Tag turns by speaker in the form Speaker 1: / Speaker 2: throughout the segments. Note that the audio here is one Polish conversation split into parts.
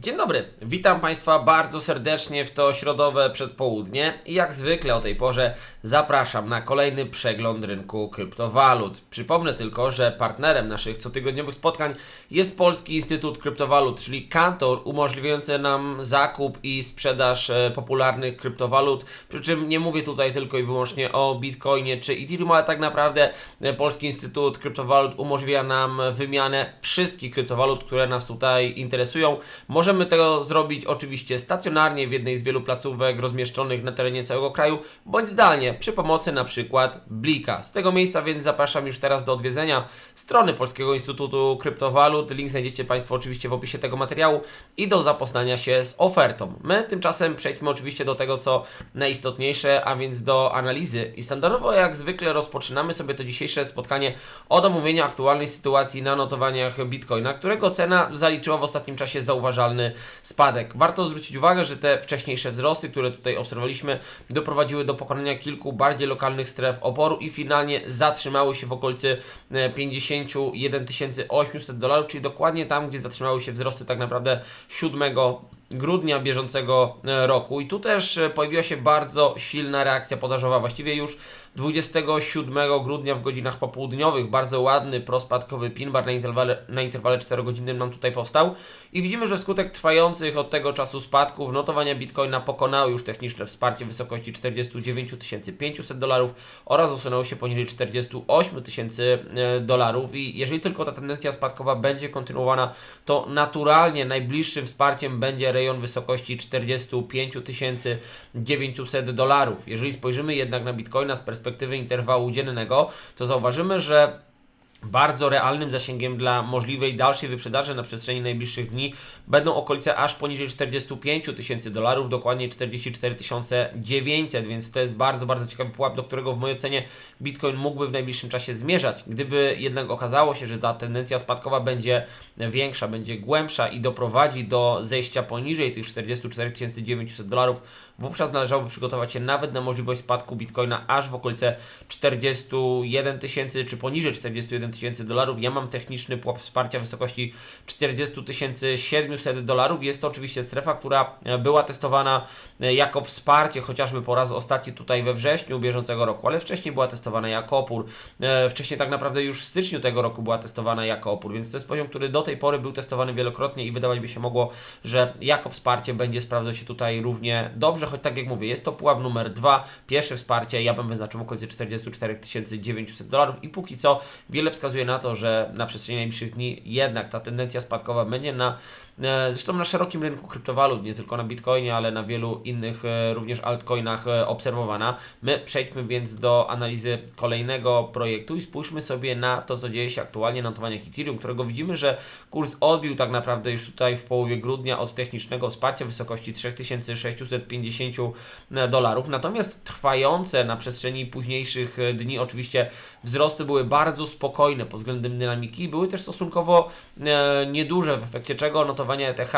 Speaker 1: Dzień dobry, witam Państwa bardzo serdecznie w to środowe przedpołudnie i jak zwykle o tej porze zapraszam na kolejny przegląd rynku kryptowalut. Przypomnę tylko, że partnerem naszych cotygodniowych spotkań jest Polski Instytut Kryptowalut, czyli kantor umożliwiający nam zakup i sprzedaż e, popularnych kryptowalut, przy czym nie mówię tutaj tylko i wyłącznie o Bitcoinie czy Ethereum, ale tak naprawdę e, Polski Instytut Kryptowalut umożliwia nam wymianę wszystkich kryptowalut, które nas tutaj interesują. Możemy tego zrobić oczywiście stacjonarnie w jednej z wielu placówek rozmieszczonych na terenie całego kraju, bądź zdalnie przy pomocy na przykład Blika. Z tego miejsca więc zapraszam już teraz do odwiedzenia strony Polskiego Instytutu Kryptowalut. Link znajdziecie Państwo oczywiście w opisie tego materiału i do zapoznania się z ofertą. My tymczasem przejdźmy oczywiście do tego, co najistotniejsze, a więc do analizy. I standardowo jak zwykle rozpoczynamy sobie to dzisiejsze spotkanie od omówienia aktualnej sytuacji na notowaniach Bitcoina, którego cena zaliczyła w ostatnim czasie zauważalny spadek. Warto zwrócić uwagę, że te wcześniejsze wzrosty, które tutaj obserwowaliśmy, doprowadziły do pokonania kilku bardziej lokalnych stref oporu i finalnie zatrzymały się w okolicy e, 51 800 dolarów, czyli dokładnie tam, gdzie zatrzymały się wzrosty tak naprawdę 7 grudnia bieżącego e, roku. I tu też e, pojawiła się bardzo silna reakcja podażowa. Właściwie już 27 grudnia w godzinach popołudniowych bardzo ładny prospadkowy pin bar na interwale, na interwale 4 godzinnym nam tutaj powstał. I widzimy, że wskutek trwających od tego czasu spadków notowania Bitcoina pokonały już techniczne wsparcie w wysokości 49 500 dolarów oraz osunęło się poniżej 48 tysięcy e, dolarów. I jeżeli tylko ta tendencja spadkowa będzie kontynuowana, to naturalnie najbliższym wsparciem będzie rejon wysokości 45 900 dolarów. Jeżeli spojrzymy jednak na Bitcoina z perspektywy interwału dziennego, to zauważymy, że bardzo realnym zasięgiem dla możliwej dalszej wyprzedaży na przestrzeni najbliższych dni będą okolice aż poniżej 45 tysięcy dolarów, dokładnie 44 900, więc to jest bardzo, bardzo ciekawy pułap, do którego w mojej ocenie Bitcoin mógłby w najbliższym czasie zmierzać. Gdyby jednak okazało się, że ta tendencja spadkowa będzie większa, będzie głębsza i doprowadzi do zejścia poniżej tych 44 900 dolarów, wówczas należałoby przygotować się nawet na możliwość spadku Bitcoina aż w okolice 41 tysięcy czy poniżej 41 tysięcy dolarów. Ja mam techniczny pułap wsparcia w wysokości 40 700 dolarów. Jest to oczywiście strefa, która była testowana jako wsparcie, chociażby po raz ostatni tutaj we wrześniu bieżącego roku, ale wcześniej była testowana jako opór. Wcześniej tak naprawdę już w styczniu tego roku była testowana jako opór, więc to jest poziom, który do tej pory był testowany wielokrotnie i wydawać by się mogło, że jako wsparcie będzie sprawdzał się tutaj równie dobrze, choć tak jak mówię, jest to pułap numer dwa. Pierwsze wsparcie ja bym wyznaczył w okolicy 44 900 dolarów i póki co wiele wskazuje na to, że na przestrzeni najbliższych dni jednak ta tendencja spadkowa będzie na e, zresztą na szerokim rynku kryptowalut, nie tylko na Bitcoinie, ale na wielu innych e, również altcoinach e, obserwowana. My przejdźmy więc do analizy kolejnego projektu i spójrzmy sobie na to, co dzieje się aktualnie na notowaniach Ethereum, którego widzimy, że kurs odbił tak naprawdę już tutaj w połowie grudnia od technicznego wsparcia w wysokości 3650 dolarów. Natomiast trwające na przestrzeni późniejszych dni oczywiście wzrosty były bardzo spokojne pod względem dynamiki, były też stosunkowo e, nieduże, w efekcie czego notowania ETH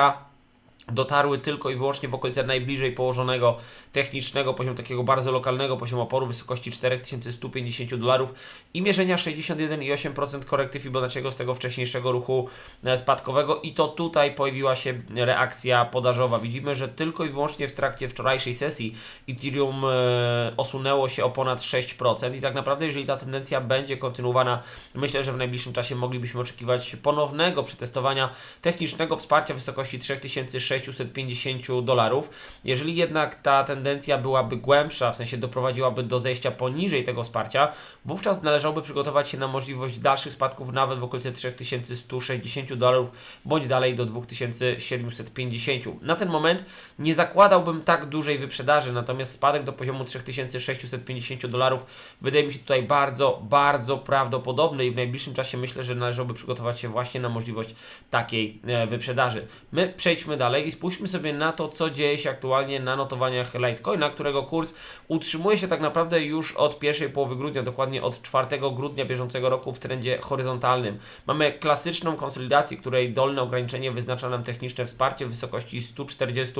Speaker 1: dotarły tylko i wyłącznie w okolice najbliżej położonego technicznego poziomu, takiego bardzo lokalnego poziomu oporu wysokości 4150 dolarów i mierzenia 61,8% korekty Fibonacciego z tego wcześniejszego ruchu e, spadkowego i to tutaj pojawiła się reakcja podażowa. Widzimy, że tylko i wyłącznie w trakcie wczorajszej sesji Ethereum e, osunęło się o ponad 6% i tak naprawdę jeżeli ta tendencja będzie kontynuowana, myślę, że w najbliższym czasie moglibyśmy oczekiwać ponownego przetestowania technicznego wsparcia w wysokości 3600 650 dolarów. Jeżeli jednak ta tendencja byłaby głębsza, w sensie doprowadziłaby do zejścia poniżej tego wsparcia, wówczas należałoby przygotować się na możliwość dalszych spadków nawet w okolicy 3160 dolarów, bądź dalej do 2750. Na ten moment nie zakładałbym tak dużej wyprzedaży, natomiast spadek do poziomu 3650 dolarów wydaje mi się tutaj bardzo, bardzo prawdopodobny i w najbliższym czasie myślę, że należałoby przygotować się właśnie na możliwość takiej e, wyprzedaży. My przejdźmy dalej i spójrzmy sobie na to, co dzieje się aktualnie na notowaniach Litecoina, którego kurs utrzymuje się tak naprawdę już od pierwszej połowy grudnia, dokładnie od 4 grudnia bieżącego roku w trendzie horyzontalnym. Mamy klasyczną konsolidację, której dolne ograniczenie wyznacza nam techniczne wsparcie w wysokości 140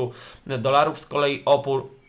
Speaker 1: dolarów, z kolei opór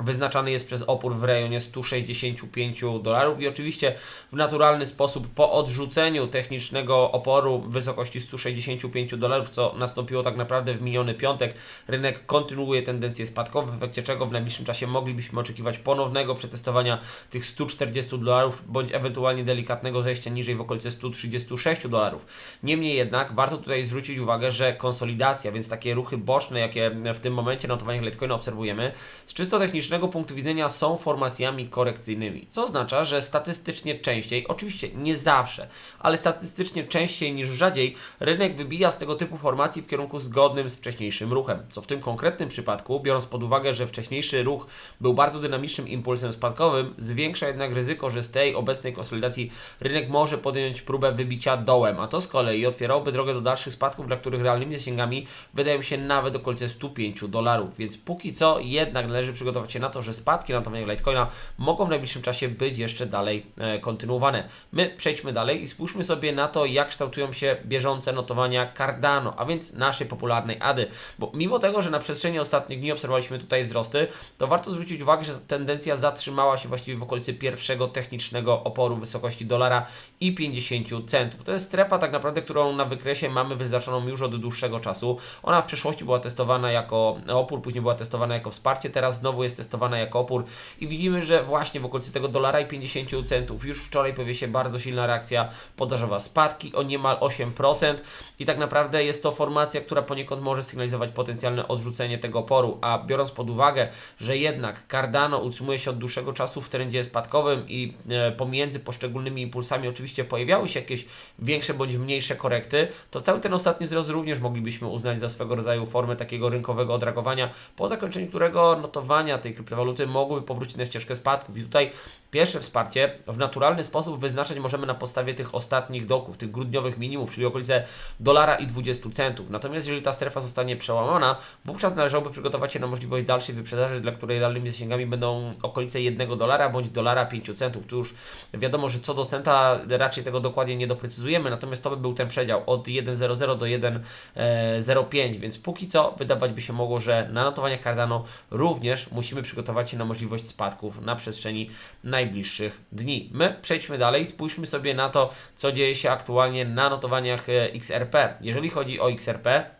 Speaker 1: wyznaczany jest przez opór w rejonie 165 dolarów i oczywiście w naturalny sposób po odrzuceniu technicznego oporu w wysokości 165 dolarów, co nastąpiło tak naprawdę w miniony piątek, rynek kontynuuje tendencję spadkową, w efekcie czego w najbliższym czasie moglibyśmy oczekiwać ponownego przetestowania tych 140 dolarów, bądź ewentualnie delikatnego zejścia niżej w okolice 136 dolarów. Niemniej jednak warto tutaj zwrócić uwagę, że konsolidacja, więc takie ruchy boczne, jakie w tym momencie na notowaniach Litecoina obserwujemy, z czysto technicznego punktu widzenia są formacjami korekcyjnymi, co oznacza, że statystycznie częściej, oczywiście nie zawsze, ale statystycznie częściej niż rzadziej, rynek wybija z tego typu formacji w kierunku zgodnym z wcześniejszym ruchem, co w tym konkretnym przypadku, biorąc pod uwagę, że wcześniejszy ruch był bardzo dynamicznym impulsem spadkowym, zwiększa jednak ryzyko, że z tej obecnej konsolidacji rynek może podjąć próbę wybicia dołem, a to z kolei otwierałoby drogę do dalszych spadków, dla których realnymi zasięgami wydają się nawet okolice 105 dolarów, więc póki co jednak należy przygotować się na to, że spadki na notowaniach Litecoina mogą w najbliższym czasie być jeszcze dalej e, kontynuowane. My przejdźmy dalej i spójrzmy sobie na to, jak kształtują się bieżące notowania Cardano, a więc naszej popularnej ADY, bo mimo tego, że na przestrzeni ostatnich dni obserwowaliśmy tutaj wzrosty, to warto zwrócić uwagę, że ta tendencja zatrzymała się właściwie w okolicy pierwszego technicznego oporu wysokości dolara i 50 centów. To jest strefa tak naprawdę, którą na wykresie mamy wyznaczoną już od dłuższego czasu. Ona w przeszłości była testowana jako opór, później była testowana jako wsparcie, teraz znowu jest testowana jako opór. I widzimy, że właśnie w okolicy tego dolara i 50 centów już wczoraj pojawiła się bardzo silna reakcja podażowa, spadki o niemal 8% i tak naprawdę jest to formacja, która poniekąd może sygnalizować potencjalne odrzucenie tego oporu, a biorąc pod uwagę, że jednak Cardano utrzymuje się od dłuższego czasu w trendzie spadkowym i e, pomiędzy poszczególnymi impulsami oczywiście pojawiały się jakieś większe bądź mniejsze korekty, to cały ten ostatni wzrost również moglibyśmy uznać za swego rodzaju formę takiego rynkowego odragowania, po zakończeniu którego notowania tej kryptowaluty mogłyby powrócić na ścieżkę spadków. I tutaj Pierwsze wsparcie w naturalny sposób wyznaczać możemy na podstawie tych ostatnich doków, tych grudniowych minimów, czyli okolice dolara i 20 centów. Natomiast jeżeli ta strefa zostanie przełamana, wówczas należałoby przygotować się na możliwość dalszej wyprzedaży, dla której realnymi zasięgami będą okolice 1 dolara bądź dolara 5 centów. Tu już wiadomo, że co do centa raczej tego dokładnie nie doprecyzujemy, natomiast to by był ten przedział od 1,00 do 1,05, więc póki co wydawać by się mogło, że na notowaniach Cardano również musimy przygotować się na możliwość spadków na przestrzeni najbliższych dni. My przejdźmy dalej, spójrzmy sobie na to, co dzieje się aktualnie na notowaniach e, XRP. Jeżeli chodzi o XRP,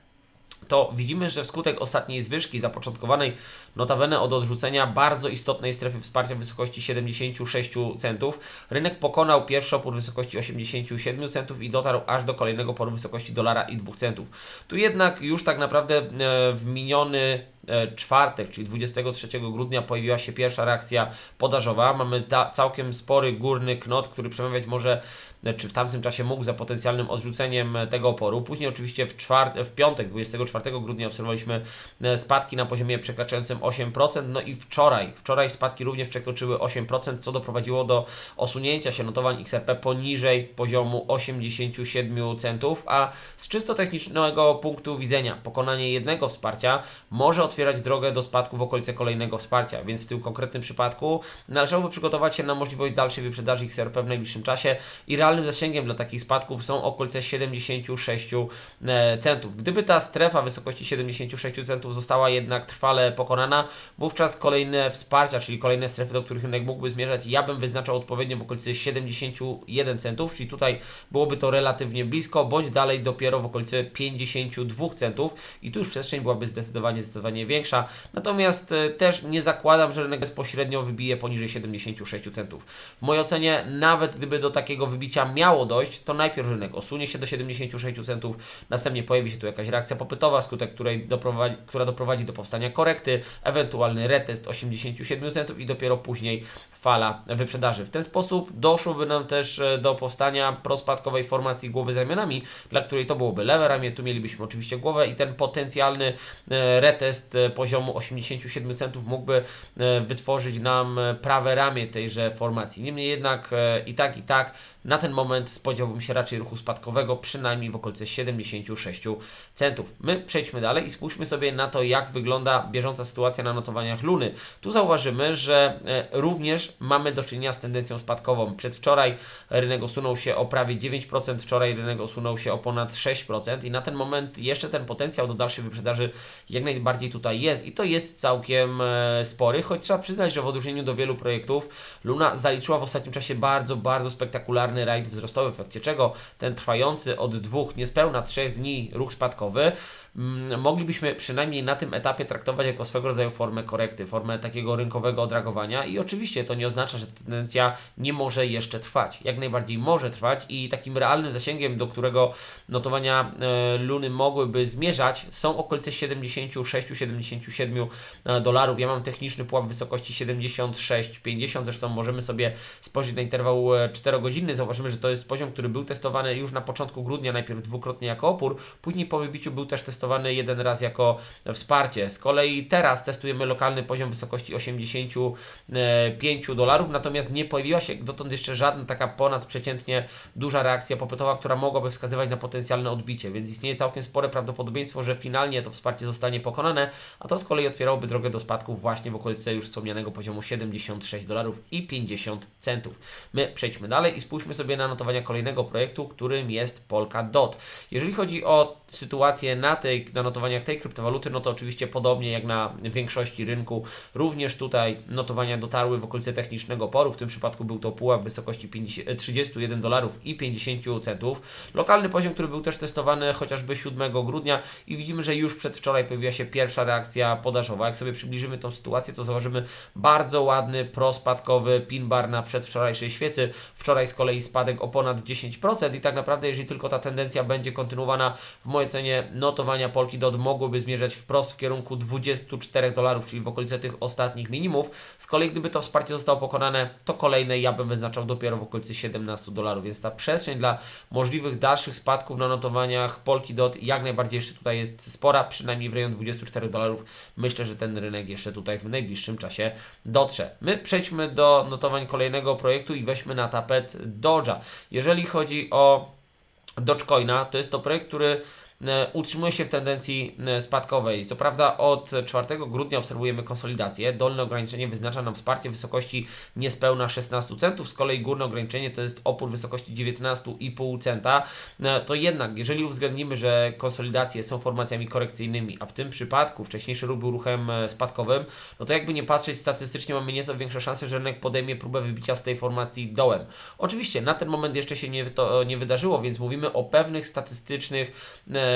Speaker 1: to widzimy, że wskutek ostatniej zwyżki zapoczątkowanej notabene od odrzucenia bardzo istotnej strefy wsparcia w wysokości 76 centów, rynek pokonał pierwszy opór wysokości 87 centów i dotarł aż do kolejnego oporu wysokości dolara i 2 centów. Tu jednak już tak naprawdę e, w miniony e, czwartek, czyli 23 grudnia pojawiła się pierwsza reakcja podażowa. Mamy całkiem spory górny knot, który przemawiać może, czy w tamtym czasie mógł za potencjalnym odrzuceniem tego oporu. Później oczywiście w, czwart, w piątek, 24 grudnia obserwowaliśmy spadki na poziomie przekraczającym 8%, no i wczoraj, wczoraj spadki również przekroczyły 8%, co doprowadziło do osunięcia się notowań XRP poniżej poziomu 87 centów, a z czysto technicznego punktu widzenia pokonanie jednego wsparcia może otwierać drogę do spadku w okolice kolejnego wsparcia, więc w tym konkretnym przypadku należałoby przygotować się na możliwość dalszej wyprzedaży XRP w najbliższym czasie i realnym zasięgiem dla takich spadków są okolice 76 e, centów. Gdyby ta strefa wysokości 76 centów została jednak trwale pokonana, wówczas kolejne wsparcia, czyli kolejne strefy, do których rynek mógłby zmierzać, ja bym wyznaczał odpowiednio w okolicy 71 centów, czyli tutaj byłoby to relatywnie blisko, bądź dalej dopiero w okolicy 52 centów i tu już przestrzeń byłaby zdecydowanie, zdecydowanie większa. Natomiast e, też nie zakładam, że rynek bezpośrednio wybije poniżej 76 centów. W mojej ocenie, nawet gdyby do takiego wybicia miało dojść, to najpierw rynek osunie się do 76 centów, następnie pojawi się tu jakaś reakcja popytowa, skutek której doprowadzi, która doprowadzi do powstania korekty, ewentualny retest 87 centów i dopiero później fala wyprzedaży. W ten sposób doszłoby nam też e, do powstania prospadkowej formacji głowy z ramionami, dla której to byłoby lewe ramię, tu mielibyśmy oczywiście głowę i ten potencjalny e, retest e, poziomu 87 centów mógłby wytworzyć nam prawe ramię tejże formacji. Niemniej jednak i tak i tak na ten moment spodziewałbym się raczej ruchu spadkowego, przynajmniej w okolicy 76 centów. My przejdźmy dalej i spójrzmy sobie na to, jak wygląda bieżąca sytuacja na notowaniach Luny. Tu zauważymy, że e, również mamy do czynienia z tendencją spadkową. Przedwczoraj rynek osunął się o prawie 9%, wczoraj rynek osunął się o ponad 6% i na ten moment jeszcze ten potencjał do dalszej wyprzedaży jak najbardziej tutaj jest i to jest całkiem e, spory, choć trzeba przyznać, że w odróżnieniu do wielu projektów Luna zaliczyła w ostatnim czasie bardzo, bardzo spektakularny rajd wzrostowy, w efekcie czego ten trwający od dwóch, niespełna trzech dni ruch spadkowy moglibyśmy przynajmniej na tym etapie traktować jako swego rodzaju formę korekty, formę takiego rynkowego odreagowania i oczywiście to nie oznacza, że tendencja nie może jeszcze trwać. Jak najbardziej może trwać i takim realnym zasięgiem, do którego notowania e, Luny mogłyby zmierzać są okolice 76-77 e, dolarów. Ja mam techniczny pułap wysokości 76-50, zresztą możemy sobie spojrzeć na interwał 4-godzinny, zauważymy, że to jest poziom, który był testowany już na początku grudnia, najpierw dwukrotnie jako opór, później po wybiciu był też testowany jeden raz jako wsparcie. Z kolei teraz testujemy lokalny poziom wysokości 85 dolarów, natomiast nie pojawiła się dotąd jeszcze żadna taka ponadprzeciętnie duża reakcja popytowa, która mogłaby wskazywać na potencjalne odbicie, więc istnieje całkiem spore prawdopodobieństwo, że finalnie to wsparcie zostanie pokonane, a to z kolei otwierałoby drogę do spadków właśnie w okolicy już wspomnianego poziomu 76 dolarów i 50 centów. My przejdźmy dalej i spójrzmy sobie na notowania kolejnego projektu, którym jest Polkadot. Jeżeli chodzi o sytuację na, tej, na notowaniach tej kryptowaluty, no to oczywiście podobnie jak na większości rynku, również tutaj notowania dotarły w okolice technicznego oporu. W tym przypadku był to pułap w wysokości 50, 31 dolarów i 50 centów. Lokalny poziom, który był też testowany chociażby 7 grudnia i widzimy, że już przedwczoraj pojawiła się pierwsza reakcja podażowa. Jak sobie przybliżymy tą sytuację, to zauważymy bardzo ładny prospadkowy pin bar na przedwczorajszej świecy. Wczoraj z kolei spadek o ponad 10% i tak naprawdę jeżeli tylko ta tendencja będzie kontynuowana w mojej ocenie notowania Polki Dot mogłyby zmierzać wprost w kierunku 24 dolarów, czyli w okolice tych ostatnich minimów. Z kolei gdyby to wsparcie zostało pokonane, to kolejne ja bym wyznaczał dopiero w okolicy 17 dolarów, więc ta przestrzeń dla możliwych dalszych spadków na notowaniach Polki Dot jak najbardziej jeszcze tutaj jest spora, przynajmniej w rejon 24 dolarów. Myślę, że ten rynek jeszcze tutaj w najbliższym czasie dotrze. My przejdźmy do notowań kolejnego projektu i weźmy na tapet Doge'a. Jeżeli chodzi o Dogecoina, to jest to projekt, który utrzymuje się w tendencji e, spadkowej. Co prawda od 4 grudnia obserwujemy konsolidację. Dolne ograniczenie wyznacza nam wsparcie w wysokości niespełna 16 centów, z kolei górne ograniczenie to jest opór wysokości 19,5 centa. E, to jednak, jeżeli uwzględnimy, że konsolidacje są formacjami korekcyjnymi, a w tym przypadku wcześniejszy ruch był ruchem spadkowym, no to jakby nie patrzeć, statystycznie mamy nieco większe szanse, że rynek podejmie próbę wybicia z tej formacji dołem. Oczywiście na ten moment jeszcze się nie, to nie wydarzyło, więc mówimy o pewnych statystycznych E,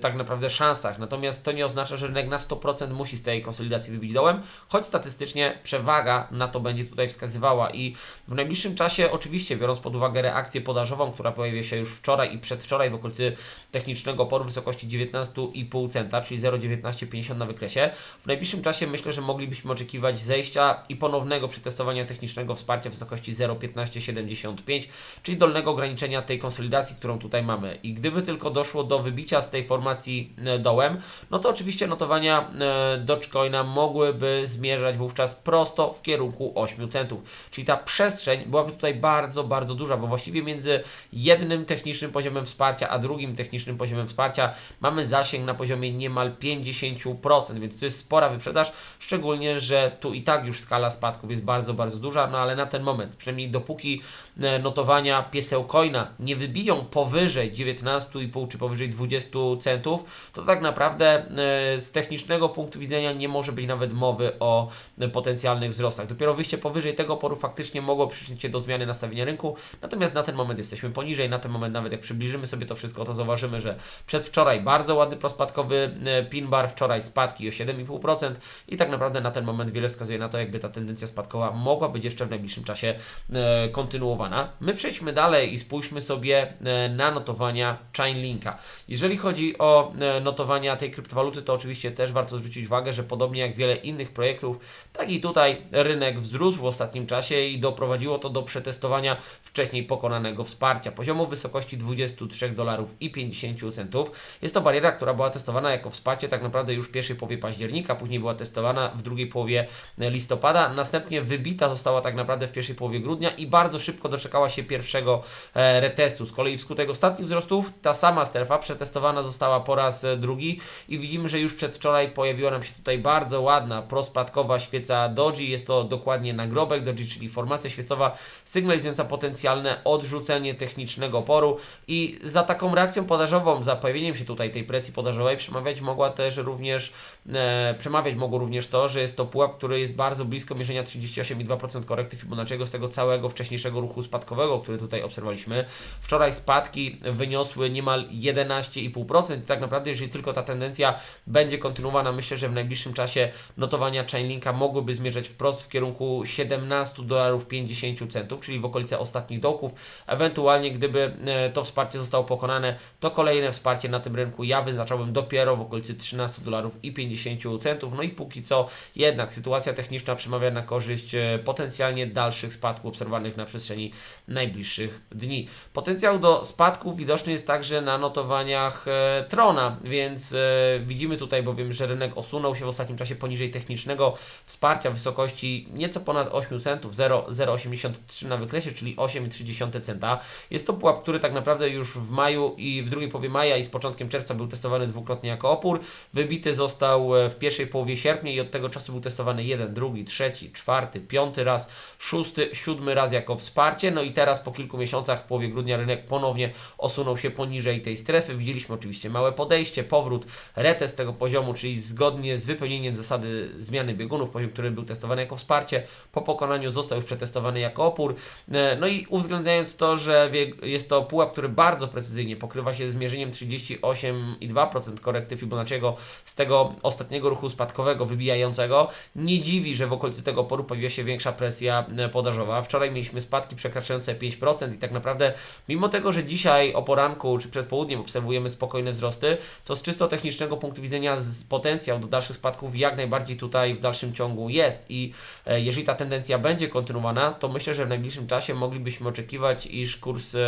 Speaker 1: tak naprawdę szansach. Natomiast to nie oznacza, że rynek na 100% musi z tej konsolidacji wybić dołem, choć statystycznie przewaga na to będzie tutaj wskazywała i w najbliższym czasie oczywiście biorąc pod uwagę reakcję podażową, która pojawiła się już wczoraj i przedwczoraj w okolicy technicznego oporu w wysokości 19,5 centa, czyli 0,1950 na wykresie, w najbliższym czasie myślę, że moglibyśmy oczekiwać zejścia i ponownego przetestowania technicznego wsparcia w wysokości 0,1575, czyli dolnego ograniczenia tej konsolidacji, którą tutaj mamy. I gdyby tylko doszło do wybicia z tej formacji e, dołem, no to oczywiście notowania e, Dogecoina mogłyby zmierzać wówczas prosto w kierunku 8 centów. Czyli ta przestrzeń byłaby tutaj bardzo, bardzo duża, bo właściwie między jednym technicznym poziomem wsparcia, a drugim technicznym poziomem wsparcia mamy zasięg na poziomie niemal 50%, więc to jest spora wyprzedaż, szczególnie, że tu i tak już skala spadków jest bardzo, bardzo duża, no ale na ten moment, przynajmniej dopóki e, notowania piesełcoina nie wybiją powyżej 19,5 czy powyżej 20 20 centów, to tak naprawdę e, z technicznego punktu widzenia nie może być nawet mowy o potencjalnych wzrostach. Dopiero wyjście powyżej tego oporu faktycznie mogło przyczynić się do zmiany nastawienia rynku, natomiast na ten moment jesteśmy poniżej, na ten moment nawet jak przybliżymy sobie to wszystko, to zauważymy, że przedwczoraj bardzo ładny prospadkowy e, pin bar, wczoraj spadki o 7,5% i tak naprawdę na ten moment wiele wskazuje na to, jakby ta tendencja spadkowa mogła być jeszcze w najbliższym czasie e, kontynuowana. My przejdźmy dalej i spójrzmy sobie na notowania Chainlinka. Jeżeli jeżeli chodzi o e, notowania tej kryptowaluty, to oczywiście też warto zwrócić uwagę, że podobnie jak wiele innych projektów, tak i tutaj rynek wzrósł w ostatnim czasie i doprowadziło to do przetestowania wcześniej pokonanego wsparcia poziomu wysokości 23 dolarów i 50 centów. Jest to bariera, która była testowana jako wsparcie tak naprawdę już w pierwszej połowie października, później była testowana w drugiej połowie listopada, następnie wybita została tak naprawdę w pierwszej połowie grudnia i bardzo szybko doczekała się pierwszego e, retestu. Z kolei wskutek ostatnich wzrostów ta sama strefa przetestowała przetestowana została po raz e, drugi i widzimy, że już przedwczoraj pojawiła nam się tutaj bardzo ładna prospadkowa świeca Doji. Jest to dokładnie nagrobek Doji, czyli formacja świecowa sygnalizująca potencjalne odrzucenie technicznego poru i za taką reakcją podażową, za pojawieniem się tutaj tej presji podażowej przemawiać mogła też również e, przemawiać mogło również to, że jest to pułap, który jest bardzo blisko mierzenia 38,2% korekty Fibonacciego z tego całego wcześniejszego ruchu spadkowego, który tutaj obserwowaliśmy. Wczoraj spadki wyniosły niemal 11 4,5%. Tak naprawdę, jeżeli tylko ta tendencja będzie kontynuowana, myślę, że w najbliższym czasie notowania Chainlinka mogłyby zmierzać wprost w kierunku 17 dolarów 50 centów, czyli w okolice ostatnich dołków. Ewentualnie, gdyby e, to wsparcie zostało pokonane, to kolejne wsparcie na tym rynku ja wyznaczałbym dopiero w okolicy 13 dolarów i 50 centów. No i póki co jednak sytuacja techniczna przemawia na korzyść e, potencjalnie dalszych spadków obserwowanych na przestrzeni najbliższych dni. Potencjał do spadków widoczny jest także na notowaniach e, Trona, więc e, widzimy tutaj bowiem, że rynek osunął się w ostatnim czasie poniżej technicznego wsparcia w wysokości nieco ponad 8 centów, 0,083 na wykresie, czyli 8,3 centa. Jest to pułap, który tak naprawdę już w maju i w drugiej połowie maja i z początkiem czerwca był testowany dwukrotnie jako opór. Wybity został e, w pierwszej połowie sierpnia i od tego czasu był testowany jeden, drugi, trzeci, czwarty, piąty raz, szósty, siódmy raz jako wsparcie. No i teraz po kilku miesiącach w połowie grudnia rynek ponownie osunął się poniżej tej strefy. Widzieliśmy oczywiście małe podejście, powrót, retest tego poziomu, czyli zgodnie z wypełnieniem zasady zmiany biegunów, poziom, który był testowany jako wsparcie, po pokonaniu został już przetestowany jako opór. E, No i uwzględniając to, że jest to pułap, który bardzo precyzyjnie pokrywa się z mierzeniem 38,2% korekty Fibonacciego z tego ostatniego ruchu spadkowego wybijającego, nie dziwi, że w okolicy tego oporu pojawiła się większa presja e, podażowa. Wczoraj mieliśmy spadki przekraczające 5% i tak naprawdę mimo tego, że dzisiaj o poranku czy przed południem obserwujemy spokojne wzrosty, to z czysto technicznego punktu widzenia potencjał do dalszych spadków jak najbardziej tutaj w dalszym ciągu jest i e, jeżeli ta tendencja będzie kontynuowana, to myślę, że w najbliższym czasie moglibyśmy oczekiwać, iż kurs e,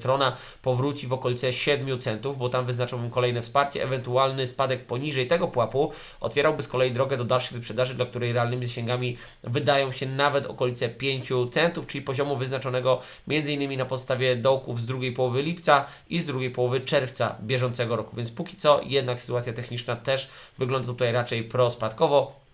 Speaker 1: Trona powróci w okolice 7 centów, bo tam wyznaczyłbym kolejne wsparcie, ewentualny spadek poniżej tego pułapu otwierałby z kolei drogę do dalszych wyprzedaży, dla której realnymi zasięgami wydają się nawet okolice 5 centów, czyli poziomu wyznaczonego m.in. na podstawie dołków z drugiej połowy lipca i z drugiej połowy czerwca bieżącego roku. Więc póki co jednak sytuacja techniczna też wygląda tutaj raczej prospadkowo.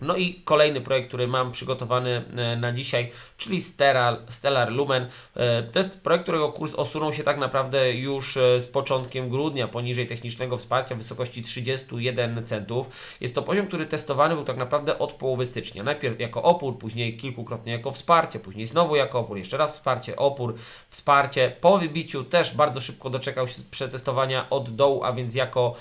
Speaker 1: No i kolejny projekt, który mam przygotowany e, na dzisiaj, czyli Stellar, Stellar Lumen. E, To jest projekt, którego kurs osunął się tak naprawdę już e, z początkiem grudnia poniżej technicznego wsparcia w wysokości 31 centów. Jest to poziom, który testowany był tak naprawdę od połowy stycznia. Najpierw jako opór, później kilkukrotnie jako wsparcie, później znowu jako opór, jeszcze raz wsparcie, opór, wsparcie. Po wybiciu też bardzo szybko doczekał się przetestowania od dołu, a więc jako,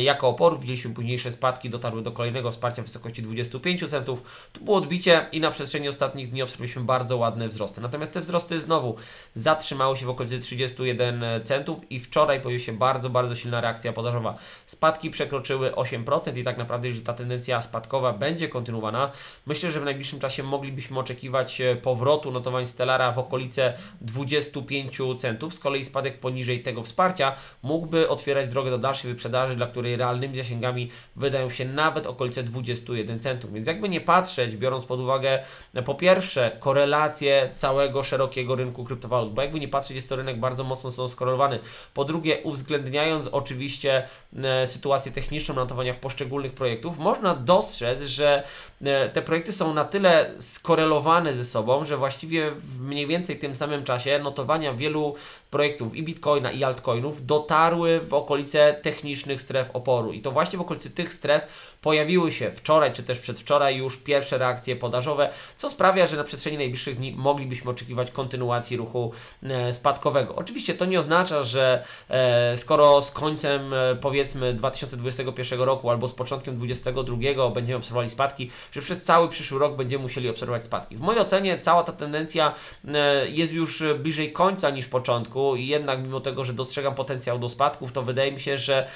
Speaker 1: jako oporu. Widzieliśmy późniejsze spadki, dotarły do kolejnego wsparcia w wysokości 25 centów. Tu było odbicie i na przestrzeni ostatnich dni obserwowaliśmy bardzo ładne wzrosty. Natomiast te wzrosty znowu zatrzymały się w okolicy 31 centów i wczoraj pojawiła się bardzo, bardzo silna reakcja podażowa. Spadki przekroczyły 8% i tak naprawdę, jeżeli ta tendencja spadkowa będzie kontynuowana, myślę, że w najbliższym czasie moglibyśmy oczekiwać e, powrotu notowań Stellara w okolice 25 centów. Z kolei spadek poniżej tego wsparcia mógłby otwierać drogę do dalszej wyprzedaży, dla której realnymi zasięgami wydają się nawet okolice 21 centów. Więc jakby nie patrzeć, biorąc pod uwagę po pierwsze korelację całego szerokiego rynku kryptowalut, bo jakby nie patrzeć, jest to rynek bardzo mocno są skorelowany. Po drugie, uwzględniając oczywiście e, sytuację techniczną na notowaniach poszczególnych projektów, można dostrzec, że e, te projekty są na tyle skorelowane ze sobą, że właściwie w mniej więcej tym samym czasie notowania wielu projektów i Bitcoina i altcoinów dotarły w okolice technicznych stref oporu. I to właśnie w okolicy tych stref pojawiły się wczoraj czy też przedwczoraj już pierwsze reakcje podażowe, co sprawia, że na przestrzeni najbliższych dni moglibyśmy oczekiwać kontynuacji ruchu e, spadkowego. Oczywiście to nie oznacza, że e, skoro z końcem e, powiedzmy 2021 roku albo z początkiem 2022 będziemy obserwowali spadki, że przez cały przyszły rok będziemy musieli obserwować spadki. W mojej ocenie cała ta tendencja jest już bliżej końca niż początku i jednak mimo tego, że dostrzegam potencjał do spadków, to wydaje mi się, że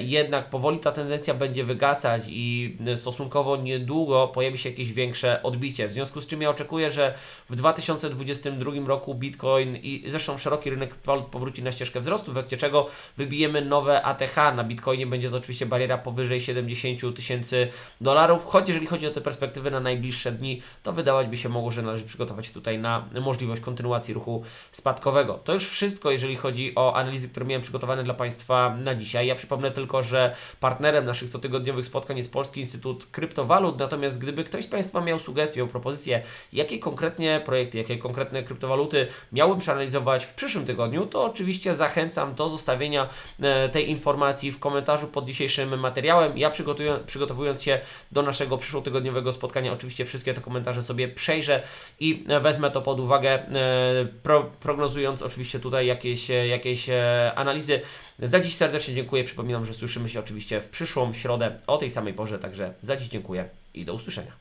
Speaker 1: jednak powoli ta tendencja będzie wygasać i stosunkowo niedługo pojawi się jakieś większe odbicie. W związku z czym ja oczekuję, że w 2022 roku Bitcoin i zresztą szeroki rynek walut powróci na ścieżkę wzrostu, w efekcie czego wybijemy nowe ATH. Na Bitcoinie będzie to oczywiście bariera powyżej 70 tysięcy dolarów, choć jeżeli chodzi o te perspektywy na najbliższe dni, to wydawać by się mogło, że należy przygotować się tutaj na możliwość kontynuacji ruchu spadkowego. To już wszystko, jeżeli chodzi o analizy, które miałem przygotowane dla Państwa na dzisiaj. Ja przypomnę tylko, że partnerem naszych cotygodniowych spotkań jest Polski Instytut Kryptowalut, natomiast gdyby ktoś z Państwa miał sugestie, miał propozycje, jakie konkretnie projekty, jakie konkretne kryptowaluty miałbym przeanalizować w przyszłym tygodniu, to oczywiście zachęcam do zostawienia e, tej informacji w komentarzu pod dzisiejszym materiałem. Ja przygotowując się do naszego przyszłotygodniowego spotkania, oczywiście wszystkie te komentarze sobie przejrzę i wezmę to pod uwagę, e, pro, prognozując oczywiście tutaj jakieś, e, jakieś analizy. Za dziś serdecznie dziękuję. Przypominam, że słyszymy się oczywiście w przyszłą środę o tej samej porze, także za dziś dziękuję i do usłyszenia.